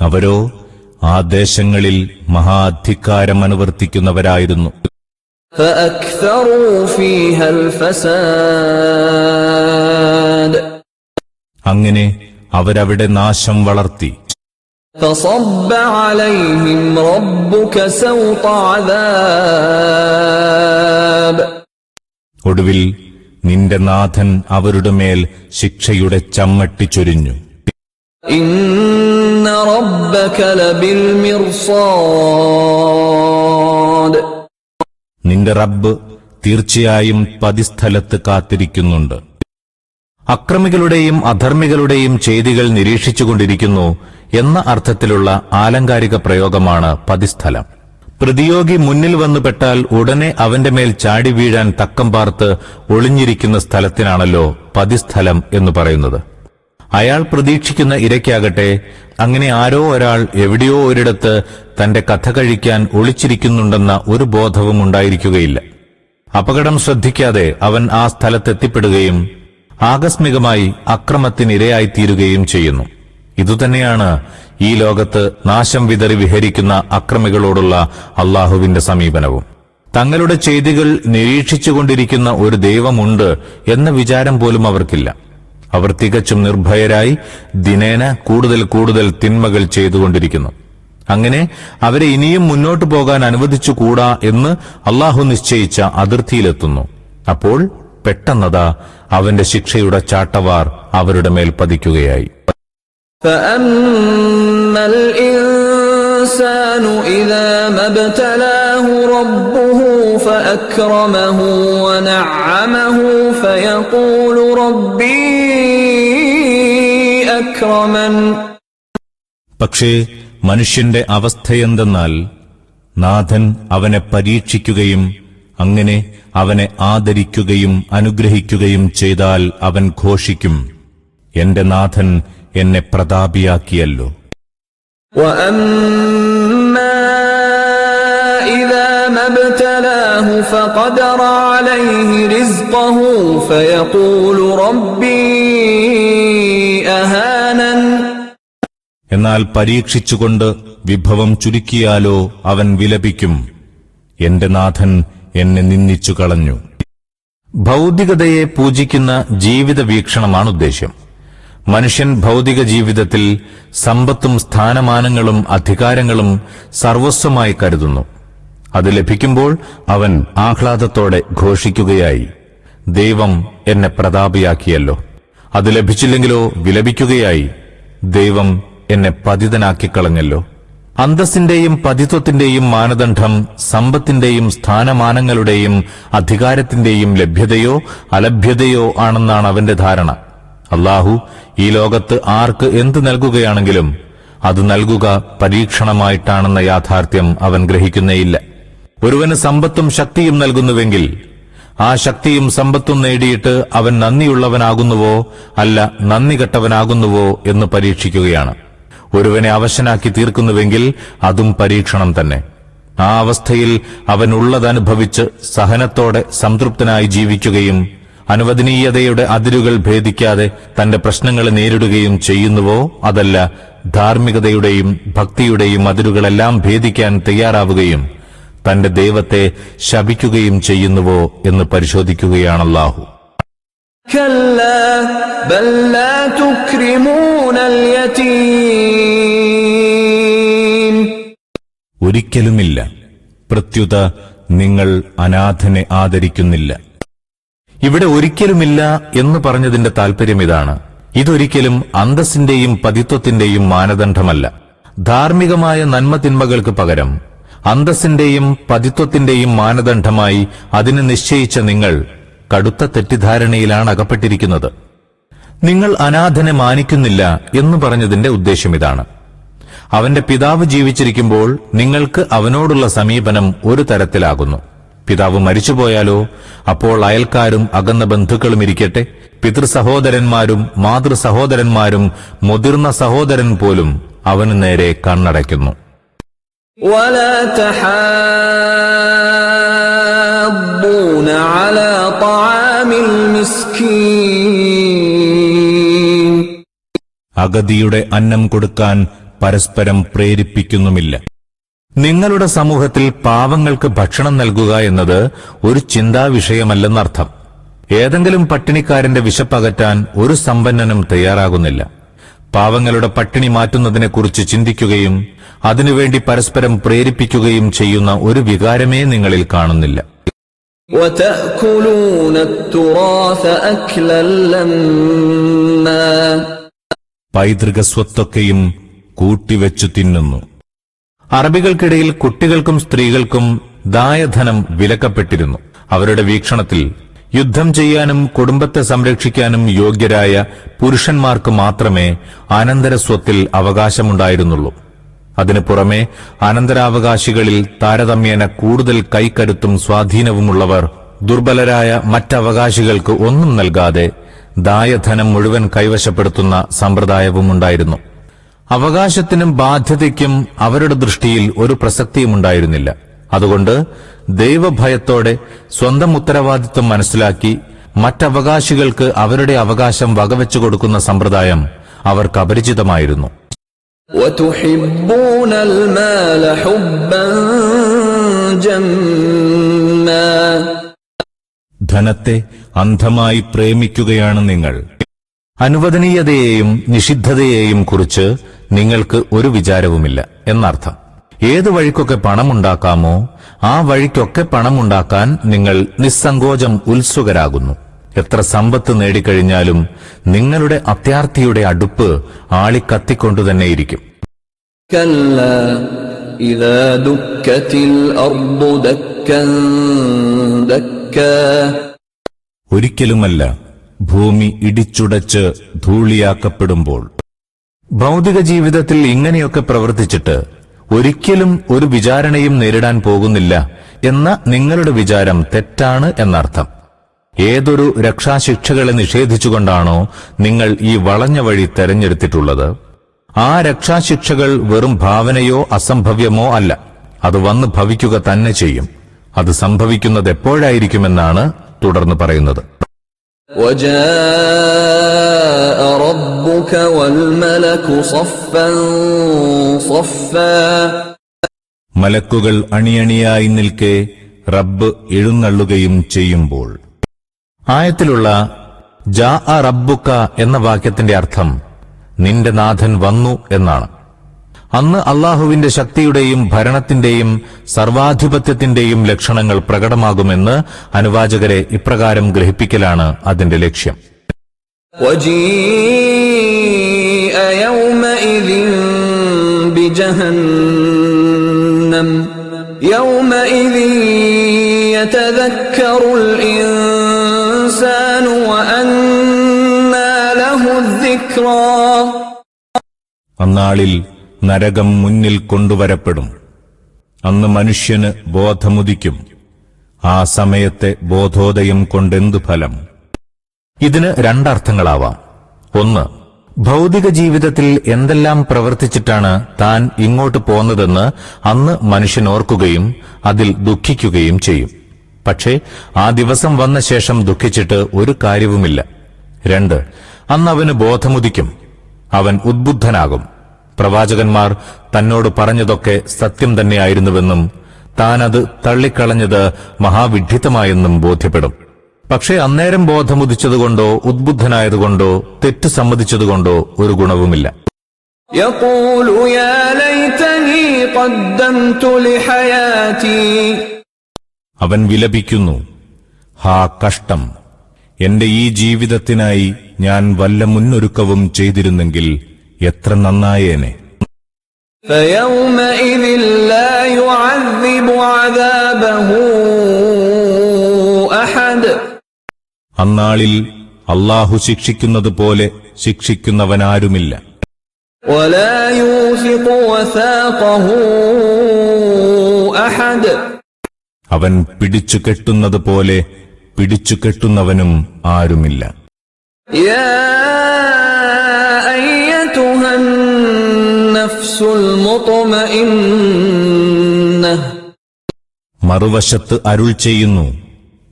അവരോ ആ ദേശങ്ങളിൽ മഹാധികാരം അനുവർത്തിക്കുന്നവരായിരുന്നു. അങ്ങനെ അവരവിടെ നാശം വളർത്തി. ഒടുവിൽ നിന്റെ നാഥൻ അവരുടെ മേൽ ശിക്ഷയുടെ ചമ്മട്ടി ചൊരിഞ്ഞു. നിന്റെ റബ്ബ് തീർച്ചയായും പതിസ്ഥലത്ത് കാത്തിരിക്കുന്നുണ്ട്. അക്രമികളുടെയും അധർമ്മികളുടെയും ചെയ്തികൾ നിരീക്ഷിച്ചുകൊണ്ടിരിക്കുന്നു എന്ന അർത്ഥത്തിലുള്ള ആലങ്കാരിക പ്രയോഗമാണ് പതിസ്ഥലം. പ്രതിയോഗി മുന്നിൽ വന്നു പെട്ടാൽ ഉടനെ അവന്റെ മേൽ ചാടി വീഴാൻ തക്കം പാർത്ത് ഒളിഞ്ഞിരിക്കുന്ന സ്ഥലത്തിനാണല്ലോ പതിസ്ഥലം എന്ന് പറയുന്നത്. അയാൾ പ്രതീക്ഷിക്കുന്ന ഇരയ്ക്കാകട്ടെ അങ്ങനെ ആരോ ഒരാൾ എവിടെയോ ഒരിടത്ത് തന്റെ കഥ കഴിക്കാൻ ഒളിച്ചിരിക്കുന്നുണ്ടെന്ന ഒരു ബോധവും ഉണ്ടായിരിക്കുകയില്ല. അപകടം ശ്രദ്ധിക്കാതെ അവൻ ആ സ്ഥലത്തെത്തിപ്പെടുകയും ആകസ്മികമായി അക്രമത്തിനിരയായിത്തീരുകയും ചെയ്യുന്നു. ഇതുതന്നെയാണ് ഈ ലോകത്ത് നാശം വിതറി വിഹരിക്കുന്ന അക്രമികളോടുള്ള അള്ളാഹുവിന്റെ സമീപനവും. തങ്ങളുടെ ചെയ്തികൾ നിരീക്ഷിച്ചുകൊണ്ടിരിക്കുന്ന ഒരു ദൈവമുണ്ട് എന്ന വിചാരം പോലും അവർക്കില്ല. അവർ തികച്ചും നിർഭയരായി ദിനേന കൂടുതൽ കൂടുതൽ തിന്മകൾ ചെയ്തുകൊണ്ടിരിക്കുന്നു. അങ്ങനെ അവരെ ഇനിയും മുന്നോട്ടു പോകാൻ അനുവദിച്ചുകൂടാ എന്ന് അള്ളാഹു നിശ്ചയിച്ച അതിർത്തിയിലെത്തുന്നു. അപ്പോൾ പെട്ടെന്നതാ അവന്റെ ശിക്ഷയുടെ ചാട്ടവാർ അവരുടെ മേൽ പതിക്കുകയായി. فأما الإنسان إذا ما ابتلاه ربه فأكرمه ونعمه فيقول ربي أكرمن പക്ഷേ മനുഷ്യന്റെ അവസ്ഥയെന്തെന്നാൽ നാഥൻ അവനെ പരീക്ഷിക്കുകയും അങ്ങനെ അവനെ ആദരിക്കുകയും അനുഗ്രഹിക്കുകയും ചെയ്താൽ അവൻ ഘോഷിക്കും എന്റെ നാഥൻ എന്നെ പ്രതാപിയാക്കിയല്ലോ وأما إذا ما ابتلاه فقدر عليه رزقه فيقول ربي أهانن എന്നാൽ പരീക്ഷിച്ചുകൊണ്ട് വിഭവം ചുരുക്കിയാലോ അവൻ വിലപിക്കും എന്റെ നാഥൻ എന്നെ നിന്ദിച്ചു കളഞ്ഞു ഭൗതികതയെ പൂജിക്കുന്ന ജീവിത വീക്ഷണമാണ് ഉദ്ദേശ്യം മനുഷ്യൻ ഭൗതിക ജീവിതത്തിൽ സമ്പത്തും സ്ഥാനമാനങ്ങളും അധികാരങ്ങളും സർവസ്വമായി കരുതുന്നു. അത് ലഭിക്കുമ്പോൾ അവൻ ആഹ്ലാദത്തോടെ ഘോഷിക്കുകയായി. ദൈവം എന്നെ പ്രതാപിയാക്കിയല്ലോ. അത് ലഭിച്ചില്ലെങ്കിലോ വിലപിക്കുകയായി. ദൈവം എന്നെ പതിതനാക്കിക്കളഞ്ഞല്ലോ. അന്തസ്സിന്റെയും പതിത്വത്തിന്റെയും മാനദണ്ഡം സമ്പത്തിന്റെയും സ്ഥാനമാനങ്ങളുടെയും അധികാരത്തിന്റെയും ലഭ്യതയോ അലഭ്യതയോ ആണെന്നാണ് അവന്റെ ധാരണ. അള്ളാഹു ഈ ലോകത്ത് ആർക്ക് എന്ത് നൽകുകയാണെങ്കിലും അത് നൽകുക പരീക്ഷണമായിട്ടാണെന്ന യാഥാർത്ഥ്യം അവൻ ഗ്രഹിക്കുന്നേയില്ല. ഒരുവന് സമ്പത്തും ശക്തിയും നൽകുന്നുവെങ്കിൽ ആ ശക്തിയും സമ്പത്തും നേടിയിട്ട് അവൻ നന്ദിയുള്ളവനാകുന്നുവോ അല്ല നന്ദി കെട്ടവനാകുന്നുവോ എന്ന് പരീക്ഷിക്കുകയാണ്. ഒരുവനെ അവശനാക്കി തീർക്കുന്നുവെങ്കിൽ അതും പരീക്ഷണം തന്നെ. ആ അവസ്ഥയിൽ അവൻ ഉള്ളതനുഭവിച്ച് സഹനത്തോടെ സംതൃപ്തനായി ജീവിക്കുകയും അനുവദനീയതയുടെ അതിരുകൾ ഭേദിക്കാതെ തന്റെ പ്രശ്നങ്ങളെ നേരിടുകയും ചെയ്യുന്നുവോ? അതല്ല ധാർമ്മികതയുടെയും ഭക്തിയുടെയും അതിരുകളെല്ലാം ഭേദിക്കാൻ തയ്യാറാവുകയും തന്റെ ദൈവത്തെ ശപിക്കുകയും ചെയ്യുന്നുവോ എന്ന് പരിശോധിക്കുകയാണല്ലാഹു. ഒരിക്കലുമില്ല. പ്രത്യുത നിങ്ങൾ അനാഥനെ ആദരിക്കുന്നില്ല. ഇവിടെ ഒരിക്കലുമില്ല എന്ന് പറഞ്ഞതിന്റെ താൽപര്യം ഇതാണ്. ഇതൊരിക്കലും അന്തസ്സിന്റെയും പതിത്വത്തിന്റെയും മാനദണ്ഡമല്ല. ധാർമ്മികമായ നന്മതിന്മകൾക്ക് പകരം അന്തസ്സിന്റെയും പതിത്വത്തിന്റെയും മാനദണ്ഡമായി അതിന് നിശ്ചയിച്ച നിങ്ങൾ കടുത്ത തെറ്റിദ്ധാരണയിലാണ് അകപ്പെട്ടിരിക്കുന്നത്. നിങ്ങൾ അനാഥനെ മാനിക്കുന്നില്ല എന്ന് പറഞ്ഞതിന്റെ ഉദ്ദേശ്യം ഇതാണ്. അവന്റെ പിതാവ് ജീവിച്ചിരിക്കുമ്പോൾ നിങ്ങൾക്ക് അവനോടുള്ള സമീപനം ഒരു തരത്തിലാകുന്നു. പിതാവ് മരിച്ചുപോയാലോ? അപ്പോൾ അയൽക്കാരും അകന്ന ബന്ധുക്കളും ഇരിക്കട്ടെ. പിതൃസഹോദരന്മാരും മാതൃസഹോദരന്മാരും മുതിർന്ന സഹോദരൻ പോലും അവന് നേരെ കണ്ണടയ്ക്കുന്നു. അഗതിയുടെ അന്നം കൊടുക്കാൻ പരസ്പരം പ്രേരിപ്പിക്കുന്നുമില്ല. നിങ്ങളുടെ സമൂഹത്തിൽ പാവങ്ങൾക്ക് ഭക്ഷണം നൽകുക എന്നത് ഒരു ചിന്താ വിഷയമല്ലെന്നർത്ഥം. ഏതെങ്കിലും പട്ടിണിക്കാരന്റെ വിശപ്പകറ്റാൻ ഒരു സമ്പന്നനും തയ്യാറാകുന്നില്ല. പാവങ്ങളുടെ പട്ടിണി മാറ്റുന്നതിനെക്കുറിച്ച് ചിന്തിക്കുകയും അതിനുവേണ്ടി പരസ്പരം പ്രേരിപ്പിക്കുകയും ചെയ്യുന്ന ഒരു വികാരമേ നിങ്ങളിൽ കാണുന്നില്ല. പൈതൃക സ്വത്തൊക്കെയും കൂട്ടിവെച്ചു തിന്നുന്നു. അറബികൾക്കിടയിൽ കുട്ടികൾക്കും സ്ത്രീകൾക്കും ദായധനം വിലക്കപ്പെട്ടിരുന്നു. അവരുടെ വീക്ഷണത്തിൽ യുദ്ധം ചെയ്യാനും കുടുംബത്തെ സംരക്ഷിക്കാനും യോഗ്യരായ പുരുഷന്മാർക്ക് മാത്രമേ അനന്തരസ്വത്തിൽ അവകാശമുണ്ടായിരുന്നുള്ളൂ. അതിനു പുറമെ അനന്തരാവകാശികളിൽ താരതമ്യേന കൂടുതൽ കൈക്കരുത്തും സ്വാധീനവുമുള്ളവർ ദുർബലരായ മറ്റവകാശികൾക്ക് ഒന്നും നൽകാതെ ദായധനം മുഴുവൻ കൈവശപ്പെടുത്തുന്ന സമ്പ്രദായവുമുണ്ടായിരുന്നു. അവകാശത്തിനും ബാധ്യതയ്ക്കും അവരുടെ ദൃഷ്ടിയിൽ ഒരു പ്രസക്തിയും ഉണ്ടായിരുന്നില്ല അതുകൊണ്ട് ദൈവഭയത്തോടെ സ്വന്തം ഉത്തരവാദിത്വം മനസ്സിലാക്കി മറ്റവകാശികൾക്ക് അവരുടെ അവകാശം വകവെച്ചു കൊടുക്കുന്ന സമ്പ്രദായം അവർക്ക് അപരിചിതമായിരുന്നു ധനത്തെ അന്ധമായി പ്രേമിക്കുകയാണ് നിങ്ങൾ. അനുവദനീയതയെയും നിഷിദ്ധതയെയും കുറിച്ച് നിങ്ങൾക്ക് ഒരു വിചാരവുമില്ല എന്നർത്ഥം. ഏത് വഴിക്കൊക്കെ പണമുണ്ടാക്കാമോ ആ വഴിക്കൊക്കെ പണമുണ്ടാക്കാൻ നിങ്ങൾ നിസ്സങ്കോചം ഉത്സുകരാകുന്നു. എത്ര സമ്പത്ത് നേടിക്കഴിഞ്ഞാലും നിങ്ങളുടെ അത്യാർത്ഥിയുടെ അടുപ്പ് ആളിക്കത്തിക്കൊണ്ടു തന്നെയിരിക്കും ഒരിക്കലുമല്ല ഭൂമി ഇടിച്ചുടച്ച് ധൂളിയാക്കപ്പെടുമ്പോൾ. ഭൗതിക ജീവിതത്തിൽ ഇങ്ങനെയൊക്കെ പ്രവർത്തിച്ചിട്ട് ഒരിക്കലും ഒരു വിചാരണയും നേരിടാൻ പോകുന്നില്ല എന്ന നിങ്ങളുടെ വിചാരം തെറ്റാണ് എന്നർത്ഥം. ഏതൊരു രക്ഷാശിക്ഷകളെ നിഷേധിച്ചുകൊണ്ടാണോ നിങ്ങൾ ഈ വളഞ്ഞ വഴി തെരഞ്ഞെടുത്തിട്ടുള്ളത്. ആ രക്ഷാശിക്ഷകൾ വെറും ഭാവനയോ അസംഭവ്യമോ അല്ല. അത് വന്ന് ഭവിക്കുക തന്നെ ചെയ്യും. അത് സംഭവിക്കുന്നത് എപ്പോഴായിരിക്കുമെന്നാണ് തുടർന്ന് പറയുന്നത്. وجاء ربك والملك صفا صفا മലക്കുകൾ അണിയണിയായി നിൽക്കെ റബ്ബ് എഴുന്നള്ളുകയും ചെയ്യുമ്പോൾ ആയത്തിലുള്ള ജാ അ റബ്ബുക്ക എന്ന വാക്യത്തിന്റെ അർത്ഥം നിന്റെ നാഥൻ വന്നു എന്നാണ് അന്ന് അള്ളാഹുവിന്റെ ശക്തിയുടെയും ഭരണത്തിന്റെയും സർവാധിപത്യത്തിന്റെയും ലക്ഷണങ്ങൾ പ്രകടമാകുമെന്ന് അനുവാചകരെ ഇപ്രകാരം ഗ്രഹിപ്പിക്കലാണ് അതിന്റെ ലക്ഷ്യം وجيء يومئذ بجهنم يومئذ يتذكر الإنسان وأنى له الذكرى അന്നാളിൽ നരകം മുന്നിൽ കൊണ്ടുവരപ്പെടും. അന്ന് മനുഷ്യന് ബോധമുദിക്കും. ആ സമയത്തെ ബോധോദയം കൊണ്ടെന്തു ഫലം? ഇതിന് രണ്ടർത്ഥങ്ങളാവാം. ഒന്ന് ഭൗതിക ജീവിതത്തിൽ എന്തെല്ലാം പ്രവർത്തിച്ചിട്ടാണ് താൻ ഇങ്ങോട്ട് പോന്നതെന്ന് അന്ന് മനുഷ്യൻ ഓർക്കുകയും അതിൽ ദുഃഖിക്കുകയും ചെയ്യും. പക്ഷേ ആ ദിവസം വന്ന ശേഷം ദുഃഖിച്ചിട്ട് ഒരു കാര്യവുമില്ല. രണ്ട് അന്ന് അവന് ബോധമുദിക്കും. അവൻ ഉദ്ബുദ്ധനാകും. പ്രവാചകന്മാർ തന്നോട് പറഞ്ഞതൊക്കെ സത്യം തന്നെയായിരുന്നുവെന്നും താനത് തള്ളിക്കളഞ്ഞത് മഹാവിഡ്ഢിത്തമായെന്നും ബോധ്യപ്പെടും. പക്ഷേ അന്നേരം ബോധമുദിച്ചതുകൊണ്ടോ ഉദ്ബുദ്ധനായതുകൊണ്ടോ തെറ്റ് സമ്മതിച്ചതുകൊണ്ടോ ഒരു ഗുണവുമില്ല. അവൻ വിലപിക്കുന്നു ഹാ കഷ്ടം എന്റെ ഈ ജീവിതത്തിനായി ഞാൻ വല്ല മുന്നൊരുക്കവും ചെയ്തിരുന്നെങ്കിൽ എത്ര നന്നായേനെ فيومئذ لا يعذب عذابه أحد അന്നാളിൽ അള്ളാഹു ശിക്ഷിക്കുന്നത് പോലെ ശിക്ഷിക്കുന്നവനാരുമില്ല ولا يوثق وثاقه أحد അവൻ പിടിച്ചു കെട്ടുന്നത് പോലെ പിടിച്ചു കെട്ടുന്നവനും ആരുമില്ല മറുവശത്ത് അരുൾ ചെയ്യുന്നു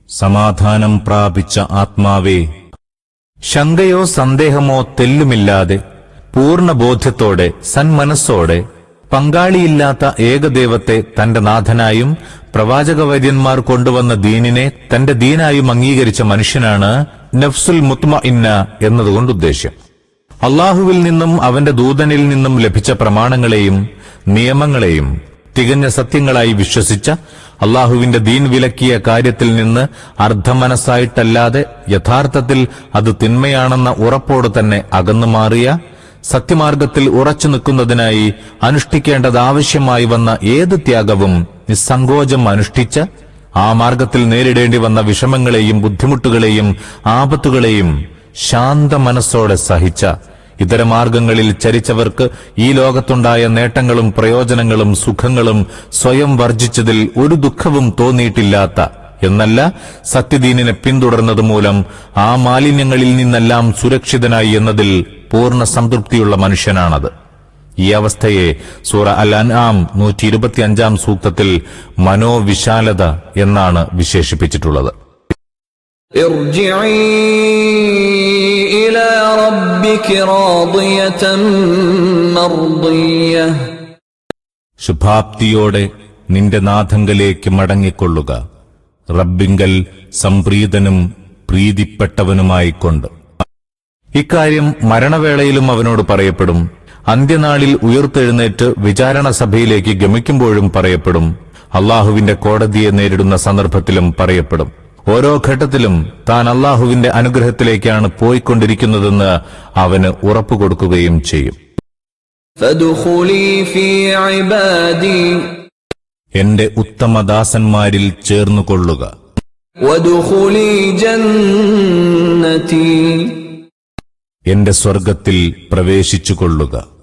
സമാധാനം പ്രാപിച്ച ആത്മാവേ. ശങ്കയോ സന്ദേഹമോ തെല്ലുമില്ലാതെ പൂർണബോധ്യത്തോടെ സന്മനസ്സോടെ പങ്കാളിയില്ലാത്ത ഏകദൈവത്തെ തന്റെ നാഥനായും പ്രവാചകവൈദ്യന്മാർ കൊണ്ടുവന്ന ദീനിനെ തന്റെ ദീനായും അംഗീകരിച്ച മനുഷ്യനാണ് നഫ്സുൽ മുത്മ ഇന്ന എന്നതുകൊണ്ട് ഉദ്ദേശ്യം അള്ളാഹുവിൽ നിന്നും അവന്റെ ദൂതനിൽ നിന്നും ലഭിച്ച പ്രമാണങ്ങളെയും നിയമങ്ങളെയും തികഞ്ഞ സത്യങ്ങളായി വിശ്വസിച്ച അള്ളാഹുവിന്റെ ദീൻ വിലക്കിയ കാര്യത്തിൽ നിന്ന് അർദ്ധമനസ്സായിട്ടല്ലാതെ യഥാർത്ഥത്തിൽ അത് തിന്മയാണെന്ന ഉറപ്പോട് തന്നെ അകന്നു മാറിയ സത്യമാർഗത്തിൽ ഉറച്ചു നിൽക്കുന്നതിനായി അനുഷ്ഠിക്കേണ്ടത് ആവശ്യമായി വന്ന ഏത് ത്യാഗവും നിസ്സങ്കോചം അനുഷ്ഠിച്ച് ആ മാർഗത്തിൽ നേരിടേണ്ടി വന്ന വിഷമങ്ങളെയും ബുദ്ധിമുട്ടുകളെയും ആപത്തുകളെയും ശാന്ത മനസ്സോടെ സഹിച്ച ഇതര മാർഗങ്ങളിൽ ചരിച്ചവർക്ക് ഈ ലോകത്തുണ്ടായ നേട്ടങ്ങളും പ്രയോജനങ്ങളും സുഖങ്ങളും സ്വയം വർജിച്ചതിൽ ഒരു ദുഃഖവും തോന്നിയിട്ടില്ലാത്ത എന്നല്ല സത്യദീനിനെ പിന്തുടർന്നത് മൂലം ആ മാലിന്യങ്ങളിൽ നിന്നെല്ലാം സുരക്ഷിതനായി എന്നതിൽ പൂർണ സംതൃപ്തിയുള്ള മനുഷ്യനാണത്. ഈ അവസ്ഥയെ സൂറ അൽ അൻആം നൂറ്റി ഇരുപത്തിയഞ്ചാം സൂക്തത്തിൽ മനോവിശാലത എന്നാണ് വിശേഷിപ്പിച്ചിട്ടുള്ളത്. ശുഭാപ്തിയോടെ നിന്റെ നാഥങ്കലേക്ക് മടങ്ങിക്കൊള്ളുക. റബ്ബിങ്കൽ സംപ്രീതനും പ്രീതിപ്പെട്ടവനുമായിക്കൊണ്ട്. ഇക്കാര്യം മരണവേളയിലും അവനോട് പറയപ്പെടും. അന്ത്യനാളിൽ ഉയർത്തെഴുന്നേറ്റ് വിചാരണ സഭയിലേക്ക് ഗമിക്കുമ്പോഴും പറയപ്പെടും. അള്ളാഹുവിന്റെ കോടതിയെ നേരിടുന്ന സന്ദർഭത്തിലും പറയപ്പെടും. ഓരോ ഘട്ടത്തിലും താൻ അള്ളാഹുവിന്റെ അനുഗ്രഹത്തിലേക്കാണ് പോയിക്കൊണ്ടിരിക്കുന്നതെന്ന് അവന് ഉറപ്പു കൊടുക്കുകയും ചെയ്യും എന്റെ ഉത്തമ ദാസന്മാരിൽ ചേർന്നുകൊള്ളുക എന്റെ സ്വർഗത്തിൽ പ്രവേശിച്ചുകൊള്ളുക.